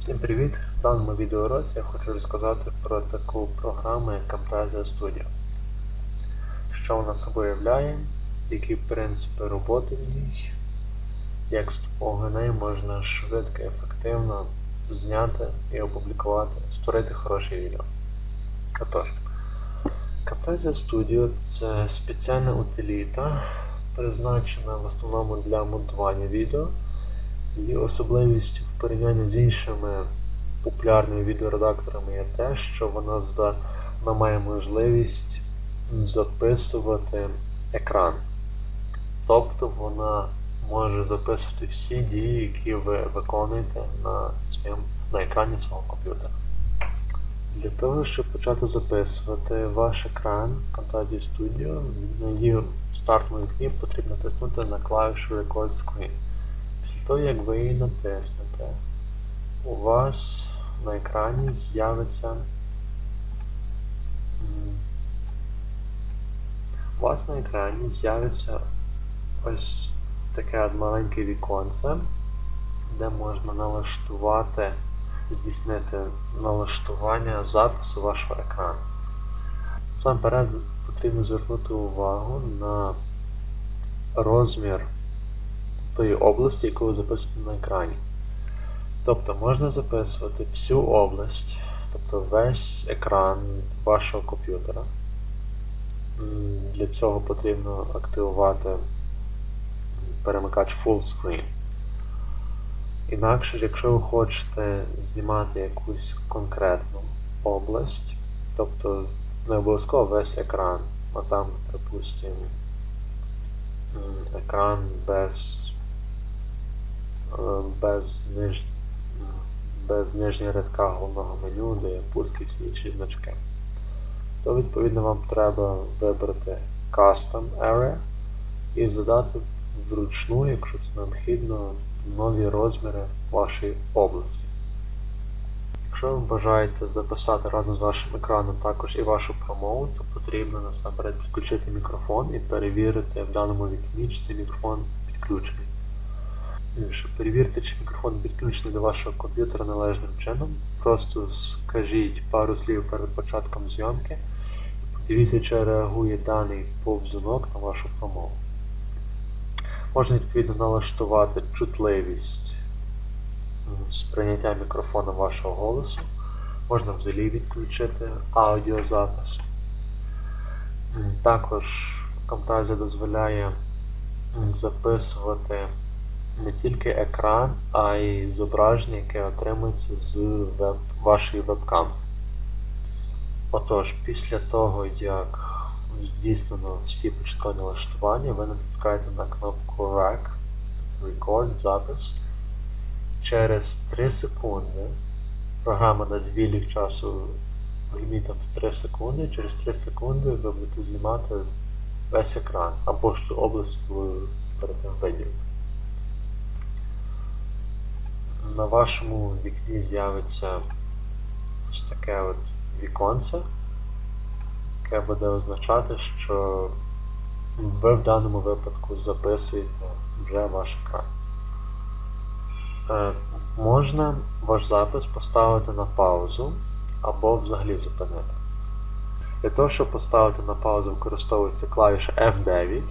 Всім привіт! В даному відеоуроці я хочу розказати про таку програму, як Camtasia Studio. Що вона собою являє, які принципи роботи в ній, як з допомогою неї можна швидко і ефективно зняти і опублікувати, створити хороше відео. Отож, Camtasia Studio це спеціальна утиліта, призначена в основному для монтування відео. Її особливістю в порівнянні з іншими популярними відеоредакторами є те, що вона, вона має можливість записувати екран. Тобто вона може записувати всі дії, які ви виконуєте на, своєму, на екрані свого комп'ютера. Для того, щоб почати записувати ваш екран Camtasia Studio, на її стартовому вікні потрібно тиснути на клавішу Record Screen. Того, як ви її натиснете, у вас на екрані з'явиться. У вас на екрані з'явиться ось таке маленьке віконце, де можна налаштувати, здійснити налаштування запису вашого екрану. Сам потрібно звернути увагу на розмір тої області, яку ви записуєте на екрані. Тобто можна записувати всю область, тобто весь екран вашого комп'ютера. Для цього потрібно активувати перемикач Full Screen. Інакше, якщо ви хочете знімати якусь конкретну область, тобто не обов'язково весь екран, а там, припустимо, екран без без, ниж... без нижнього рядка головного меню, де є пуск і всі інші значки. То відповідно вам треба вибрати Custom Area і задати вручну, якщо це необхідно, нові розміри вашої області. Якщо ви бажаєте записати разом з вашим екраном також і вашу промову, то потрібно насамперед підключити мікрофон і перевірити в даному вікні, чи цей мікрофон підключений. І Щоб перевірити, чи мікрофон підключений до вашого комп'ютера належним чином, просто скажіть пару слів перед початком зйомки і подивіться, чи реагує даний повзунок на вашу промову. Можна відповідно налаштувати чутливість м, сприйняття мікрофона вашого голосу. Можна взагалі відключити аудіозапис. Також Camtasia дозволяє записувати не тільки екран, а й зображення, яке отримується з веб, вашої вебкам. Отож, після того, як здійснено всі початкові налаштування, ви натискаєте на кнопку Rec, Record, запис. Через 3 секунди програма дасть відлік часу лімітом в 3 секунди. Через 3 секунди ви будете знімати весь екран або ж область, ви перед тим На вашому вікні з'явиться ось таке от віконце, яке буде означати, що ви в даному випадку записуєте вже ваш екран. Е, Можна ваш запис поставити на паузу або взагалі зупинити. Для того, щоб поставити на паузу, використовується клавіша F9.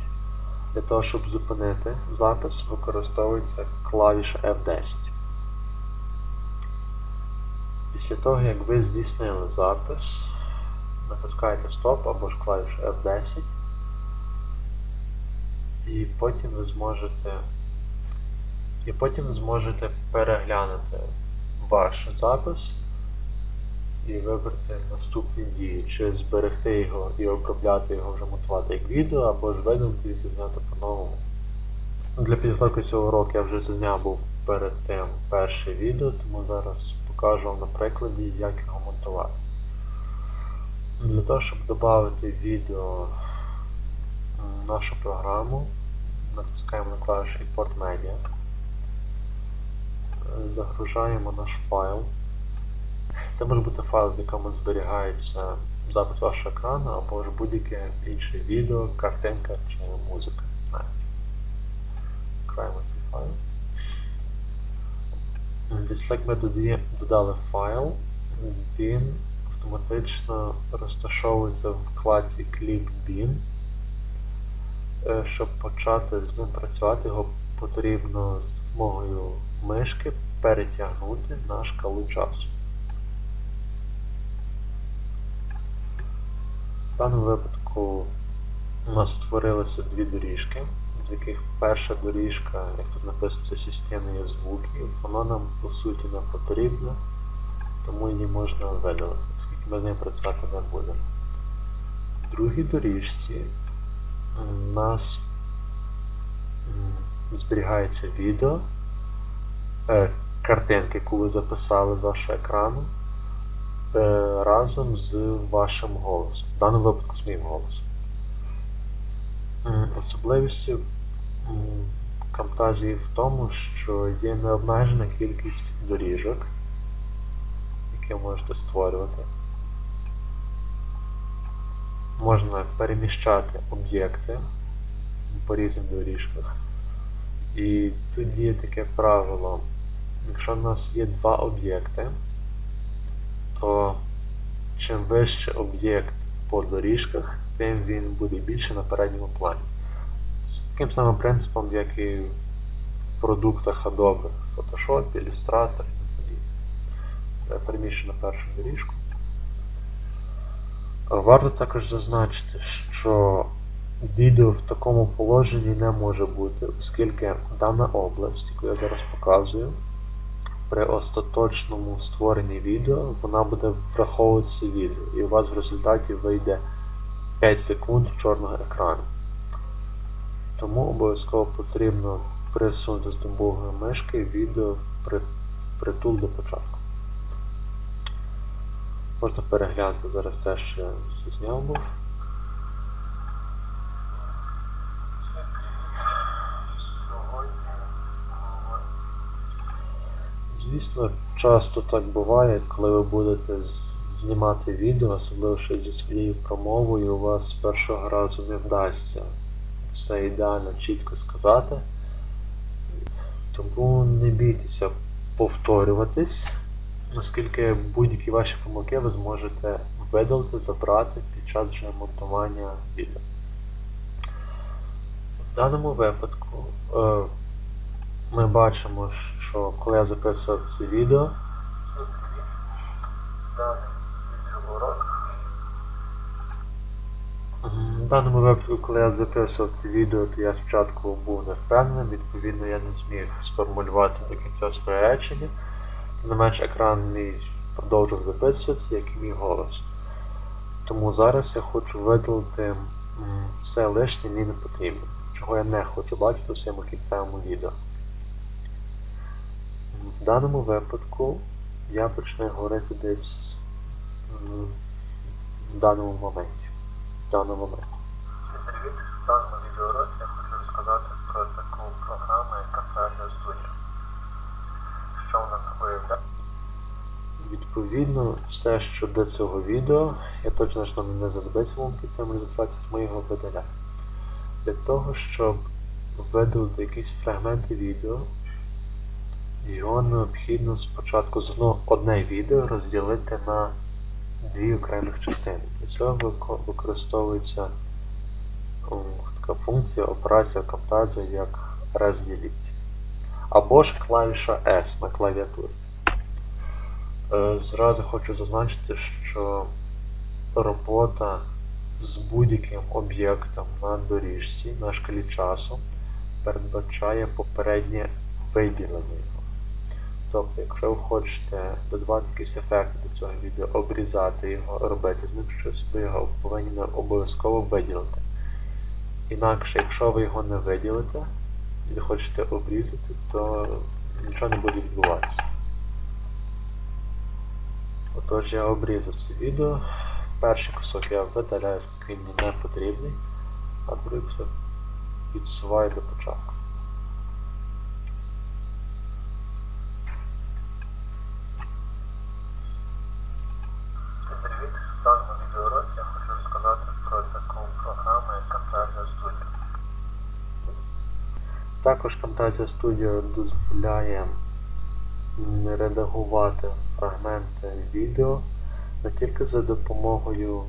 Для того, щоб зупинити запис, використовується клавіша F10. Після того, як ви здійснили запис, натискаєте Стоп або ж клавішу F10, і потім ви зможете і потім зможете переглянути ваш запис і вибрати наступні дії, чи зберегти його і обробляти його вже монтувати як відео, або ж видалити і зазняти по-новому. Для підготовки цього уроку я вже зазняв був перед тим перше відео, тому зараз покажу вам на прикладі, як його монтувати. Для того, щоб додати відео в нашу програму, натискаємо на клавішу Import Media, загружаємо наш файл. Це може бути файл, в якому зберігається запис вашого екрану, або ж будь-яке інше відео, картинка чи музика. Навіть. Цей файл. Після ми додали файл, він автоматично розташовується в вкладці Clip Bin. Е, Щоб почати з ним працювати, його потрібно з допомогою мишки перетягнути на шкалу часу. В даному випадку у нас створилися дві доріжки, з яких перша доріжка, як тут написано, це системні звуки, вона нам по суті не потрібна, тому її можна видалити, оскільки ми з нею працювати не будемо. В другій доріжці у нас зберігається відео, е, картинки, яку ви записали з вашого екрану, е, разом з вашим голосом. В даному випадку з моїм голосом. Особливістю Camtasia в тому, що є необмежена кількість доріжок, які ви можете створювати. Можна переміщати об'єкти по різним доріжках. І тут є таке правило. Якщо в нас є два об'єкти, то чим вище об'єкт по доріжках, тим він буде більше на передньому плані. Таким самим принципом, як і в продуктах Adobe, Photoshop, Illustrator подібне. Я першу доріжку. Варто також зазначити, що відео в такому положенні не може бути, оскільки дана область, яку я зараз показую, при остаточному створенні відео вона буде враховуватися відео, і у вас в результаті вийде 5 секунд чорного екрану. Тому обов'язково потрібно присунути з допомогою мишки відео при, притул до початку. Можна переглянути зараз те, що я зняв був. Звісно, часто так буває, коли ви будете знімати відео, особливо ще зі своєю промовою, у вас з першого разу не вдасться все ідеально чітко сказати. Тому не бійтеся повторюватись, оскільки будь-які ваші помилки ви зможете видалити, забрати під час вже монтування відео. В даному випадку е, ми бачимо, що коли я записував це відео, М, В даному випадку, коли я записував це відео, то я спочатку був не впевнений, відповідно я не зміг сформулювати до кінця своє речення. Не менш екран мій продовжив записуватися, як і мій голос. Тому зараз я хочу видалити все лишнє мені не потрібно, чого я не хочу бачити у своєму кінцевому відео. В даному випадку я почну говорити десь в даному моменті. В даному моменті. В даному відеоуроці я хочу розказати про таку програму, як Camtasia Studio. Що вона собою являє? Відповідно, все, що до цього відео, я точно що не знадобиться в моєму кінцевому результаті, ми його видаляємо. Для того, щоб видалити якісь фрагменти відео, його необхідно спочатку з одне відео розділити на дві окремих частини. Для цього використовується така функція операція Camtasia як розділіть. Або ж клавіша S на клавіатурі. Е, Зразу хочу зазначити, що робота з будь-яким об'єктом на доріжці на шкалі часу передбачає попереднє виділення його. Тобто, якщо ви хочете додавати якісь ефекти до цього відео, обрізати його, робити з ним щось, ви його повинні обов'язково виділити. Інакше, якщо ви його не виділите і захочете обрізати, то нічого не буде відбуватися. Отож я обрізав це відео. Перший кусок я видаляю, він не потрібний, а другий кусок підсуваю до початку. Привіт! В даному відеоуроці я хочу розказати про таку програму, як Camtasia Studio. Також Camtasia Studio дозволяє редагувати фрагменти відео не тільки за допомогою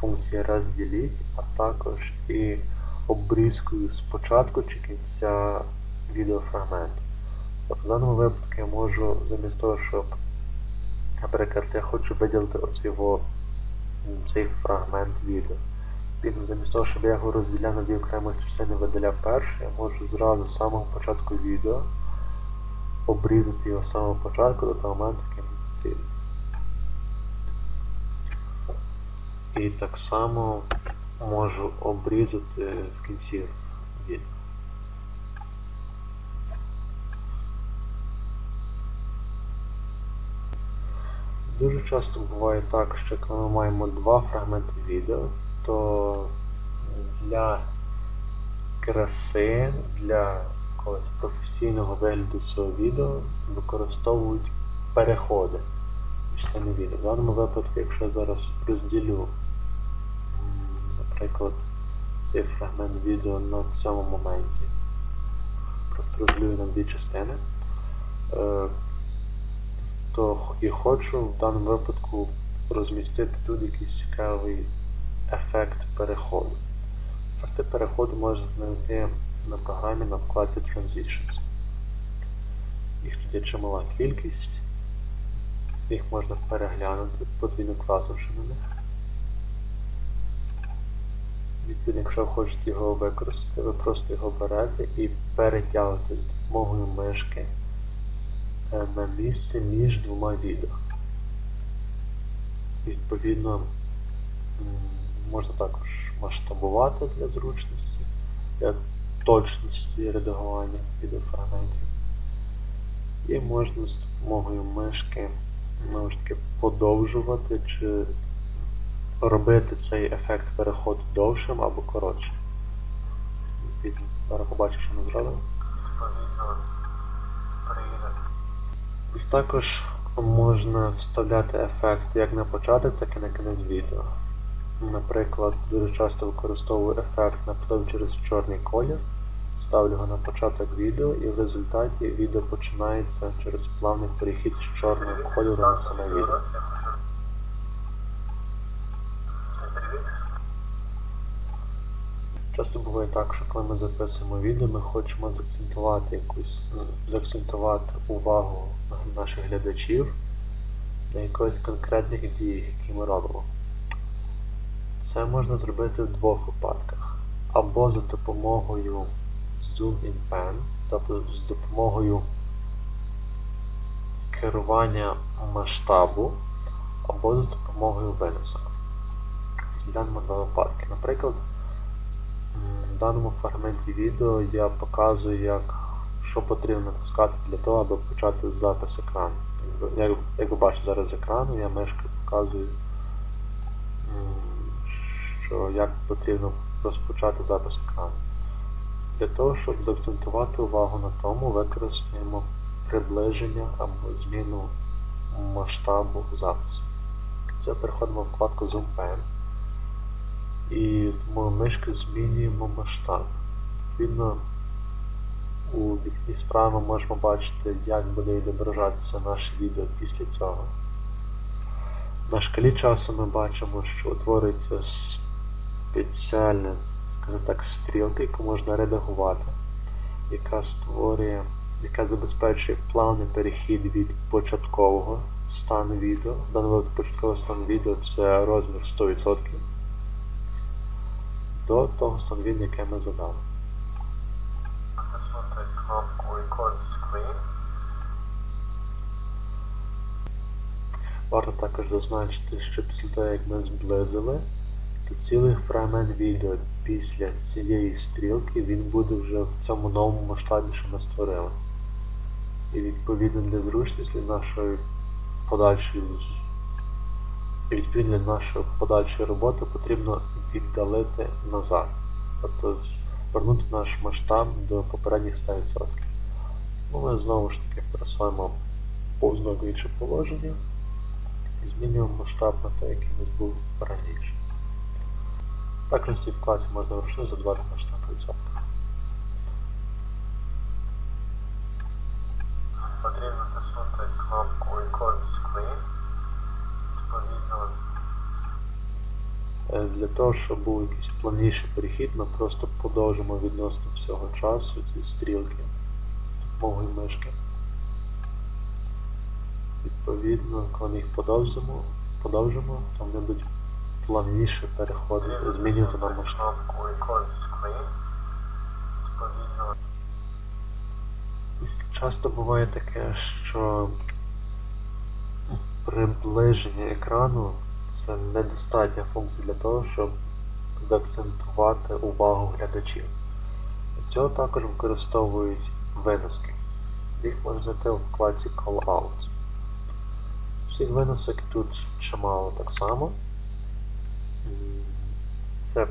функції розділіть, а також і обрізкою з початку чи кінця відеофрагменту. Тобто в даному випадку я можу замість того, щоб, наприклад, я хочу виділити м, цей фрагмент відео. Він замість того, щоб я його розділяв на дві окремі частини видаляв перший, я можу зразу з самого початку відео обрізати його з самого початку до того моменту, як він потрібен. І так само можу обрізати в кінці відео. Дуже часто буває так, що коли ми маємо два фрагменти відео, то для краси, для якогось професійного вигляду цього відео використовують переходи між цими відео. В даному випадку, якщо я зараз розділю, наприклад, цей фрагмент відео на цьому моменті, просто розділю на дві частини, е, то і хочу в даному випадку розмістити тут якийсь цікавий ефект переходу. Ефекти переходу можна знайти на програмі на вкладці Transitions. Їх тут чимала кількість. Їх можна переглянути, подвійно класнувши на них. Відповідно, якщо ви хочете його використати, ви просто його берете і перетягуєте з допомогою мишки е, на місце між двома відео. Відповідно, можна також масштабувати для зручності, для точності редагування відеофрагментів. І можна з допомогою мишки знову ж таки подовжувати чи робити цей ефект переходу довшим або коротшим. Зараз побачиш, що ми зробимо. Також можна вставляти ефект як на початок, так і на кінець відео. Наприклад, дуже часто використовую ефект наплив через чорний колір, ставлю його на початок відео і в результаті відео починається через плавний перехід з чорного кольору на саме відео. Часто буває так, що коли ми записуємо відео, ми хочемо заакцентувати якусь, заакцентувати увагу наших глядачів на якоїсь конкретних діях, які ми робимо. Це можна зробити в двох випадках. Або за допомогою Zoom in Pen, тобто з допомогою керування масштабу, або за допомогою виносу. Розглянемо два випадки. Наприклад, В даному фрагменті відео я показую, як, що потрібно натискати для того, аби почати запис екрану. Як, як ви бачите зараз екрану, я мишкою показую, що як потрібно розпочати запис екрану. Для того, щоб заакцентувати увагу на тому, використаємо приближення або зміну масштабу запису. Це переходимо в вкладку Zoom Pen і тому мишки змінюємо масштаб. Відповідно, у вікні справа ми можемо бачити, як буде відображатися наше відео після цього. На шкалі часу ми бачимо, що утворюється спеціальна, скажімо так, стрілка, яку можна редагувати, яка створює, яка забезпечує плавний перехід від початкового стану відео. В даному випадку початковий стан відео це розмір 100% до того становлення, яке ми задали. Варто також зазначити, що після того, як ми зблизили, то цілий фрагмент відео після цієї стрілки він буде вже в цьому новому масштабі, що ми створили. І відповідно для зручності нашої подальшої і відповідно для нашої подальшої роботи потрібно віддалити назад. Тобто вернути наш масштаб до попередніх 100%. Ну, ми знову ж таки пересуваємо повзнок в інше положення і змінюємо масштаб на той, який у нас був раніше. Також в цій вкладці можна вручну задавати значне кольцо. Потрібно засунути кнопку ікон screen. відповідно. Е, для того, щоб був якийсь плавніший перехід, ми просто подовжимо відносно всього часу ці стрілки з допомогою мишки. Відповідно, коли їх подовжимо, подовжимо, там не будуть плавніше переходити, змінювати кнопку якоїсь Часто буває таке, що приближення екрану це недостатня функція для того, щоб заакцентувати увагу глядачів. Для цього також використовують виноски. Їх можна знайти в вкладці Callouts. Всіх виносок тут чимало так само. Це,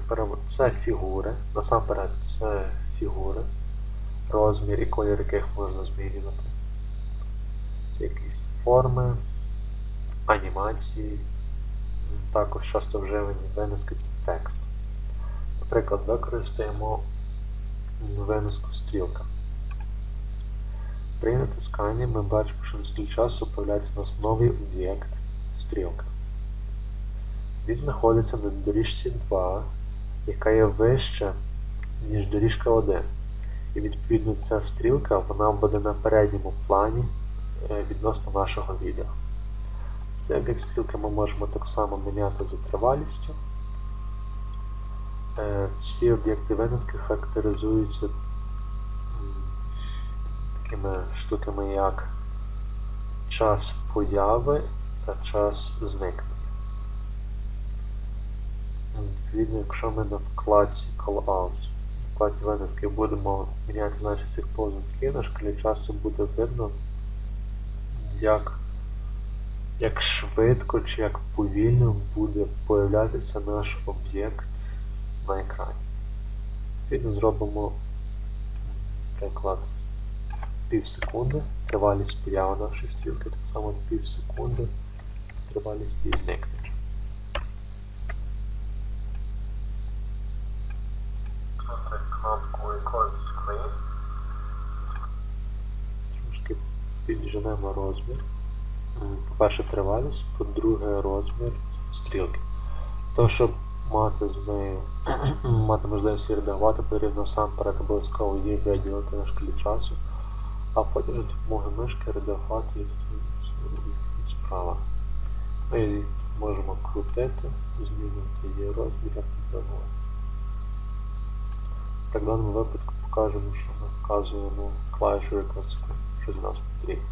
це фігури. Насамперед це фігури розмір і колір яких можна змінювати. Це якісь форми, анімації, також часто вживані виноски це текст. Наприклад, використаємо виноску стрілка. При натисканні ми бачимо, що на часу появляється у нас новий об'єкт стрілка. Він знаходиться на доріжці 2, яка є вища, ніж доріжка 1. І відповідно ця стрілка вона буде на передньому плані е, відносно нашого відео. Цей об'єкт стрілки ми можемо так само міняти за тривалістю. Е, Всі об'єкти виноски характеризуються такими штуками, як час появи та час зникнення. Відповідно, якщо ми на вкладці Callouts вкладці виноски будемо міняти значення цих позначків, на шкалі часу буде видно, як, як швидко чи як повільно буде появлятися наш об'єкт на екрані. Відповідно, зробимо приклад пів секунди, тривалість появи нашої стрілки, так само пів секунди, тривалість її зникнення. ткнути кнопку якоїсь. Трошки підженемо розмір. По-перше, тривалість, по-друге, розмір стрілки. То, щоб мати з нею, мати можливість її редагувати, потрібно насамперед обов'язково її виділити на шкалі часу, а потім за допомогою мишки редагувати справа. Ми можемо крутити, змінювати її розмір, як. Так в даному випадку покажемо, що ми вказуємо клавішу Record Screen, що з нас потрібно.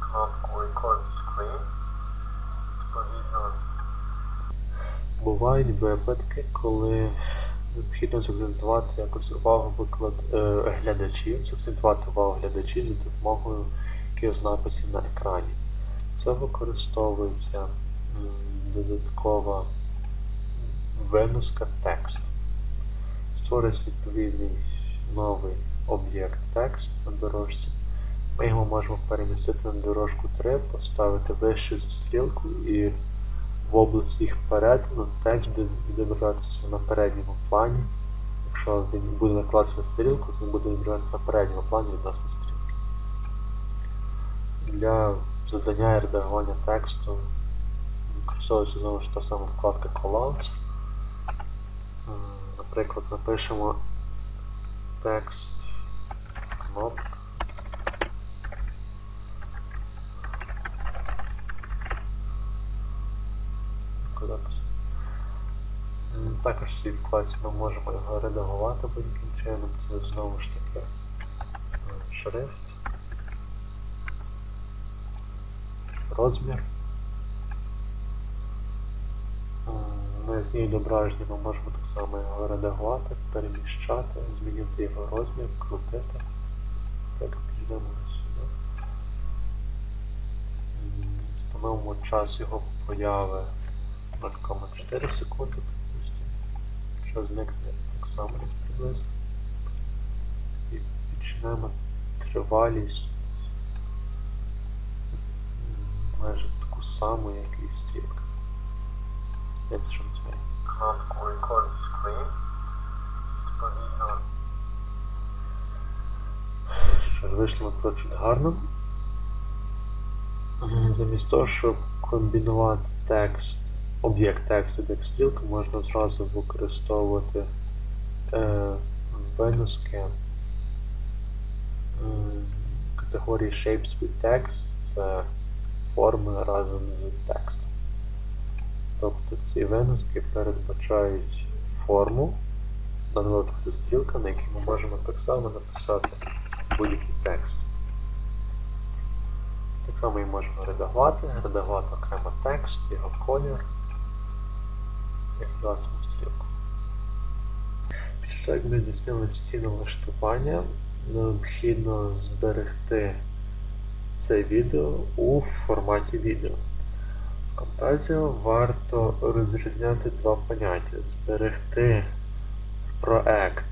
кнопку якоїсь screen. Бувають випадки, коли необхідно закцентувати якось увагу виклад е, глядачів, закцентувати увагу глядачів за допомогою якихось написів на екрані. Це використовується додаткова виноска текст. Створюється відповідний новий об'єкт текст на дорожці. Ми його можемо перемістити на дорожку 3, поставити вище за стрілку і в області їх перетину текст буде відображатися на передньому плані. Якщо він буде накладатися на стрілку, то він буде відображатися на передньому плані відносно стрілки. Для задання і редагування тексту використовується знову ж та сама вкладка Callouts. М, Наприклад, напишемо текст кнопка. Також в цій вкладці ми можемо його редагувати будь-яким чином. Це знову ж таки е, шрифт, розмір. На якій відображенні ми можемо так само його редагувати, переміщати, змінити його розмір, крутити. Так, підійдемо сюди. Встановимо час його появи 0,4 секунди, припустимо. Якщо зникне так само десь приблизно. І почнемо тривалість майже таку саму, як і стрілка. Я це що якоїсь screen. Що вийшло напрочуд гарно. Замість того, щоб комбінувати текст, об'єкт тексту як стрілку, можна зразу використовувати е, винуски категорії Shapes with Text це форми разом з текстом. Тобто ці винуски передбачають форму, в даному випадку це стрілка, на якій ми можемо так само написати будь-який текст. Так само і можемо редагувати, редагувати окремо текст, його колір, як власну стрілку. Після того, як ми здійснили всі налаштування, необхідно зберегти це відео у форматі відео. В варто розрізняти два поняття. Зберегти проект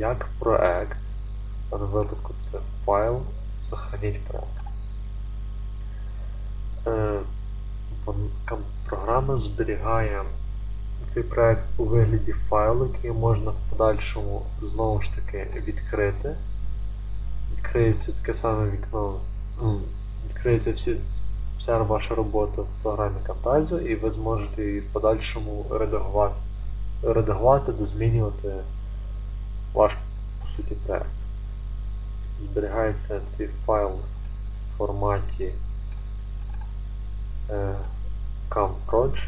як проект, в даному випадку це файл, сохраніть проект. Е, Програма зберігає цей проект у вигляді файлу, який можна в подальшому знову ж таки відкрити. Відкриється таке саме вікно, відкриється всі, вся ваша робота в програмі Camtasia, і ви зможете її в подальшому редагувати, редагувати, дозмінювати ваш по суті проект. Зберігається цей файл в форматі е, CamProj.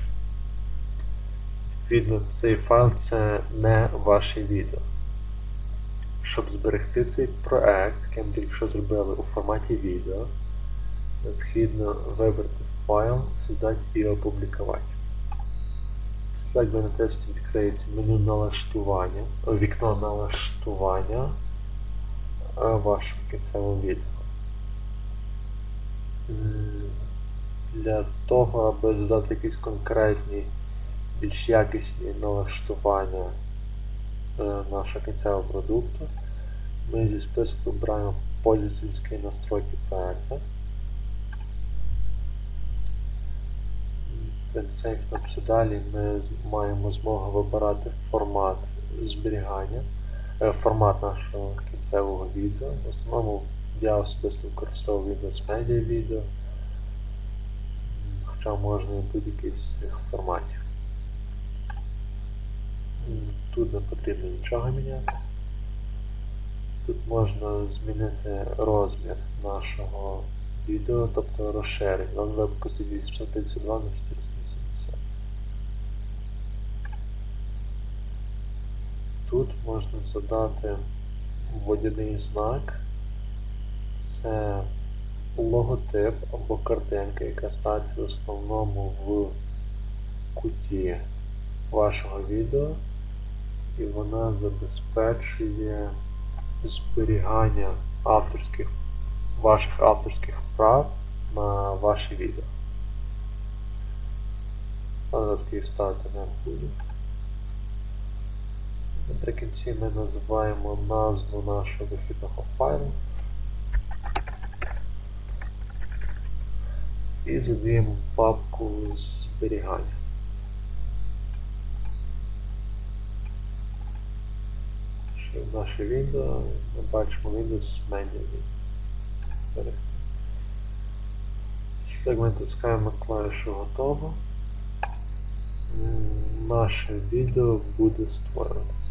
Відповідно, цей файл це не ваше відео. Щоб зберегти цей проект, який ми зробили у форматі відео, необхідно вибрати файл, создати і опублікувати. Того, на тесті відкриється меню налаштування, вікно налаштування вашого кінцевого відео. Для того, аби задати якісь конкретні, більш якісні налаштування е, нашого кінцевого продукту, ми зі списку обираємо пользовательські настройки проекту. Перед цим далі ми маємо змогу вибирати формат зберігання, е, формат нашого кінцевого відео. В основному я особисто використовую Windows Media відео, хоча можна і будь-який з цих форматів. Тут не потрібно нічого міняти. Тут можна змінити розмір нашого відео, тобто розширення. В даному випадку 852 на 480. Тут можна задати водяний знак. Це логотип або картинка, яка стається в основному в куті вашого відео, і вона забезпечує зберігання авторських ваших авторських прав на ваше відео. Але таки ставити не буду. Наприкінці ми називаємо назву нашого вихідного файлу. І задаємо папку зберігання. Ще в наше відео ми бачимо зберегти. Після як ми натискаємо клавішу готово, наше відео буде створюватися.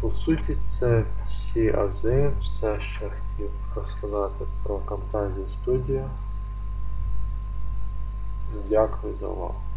По суті, це всі ази, все, що хотів розказати про Camtasia Studio. Дякую за увагу.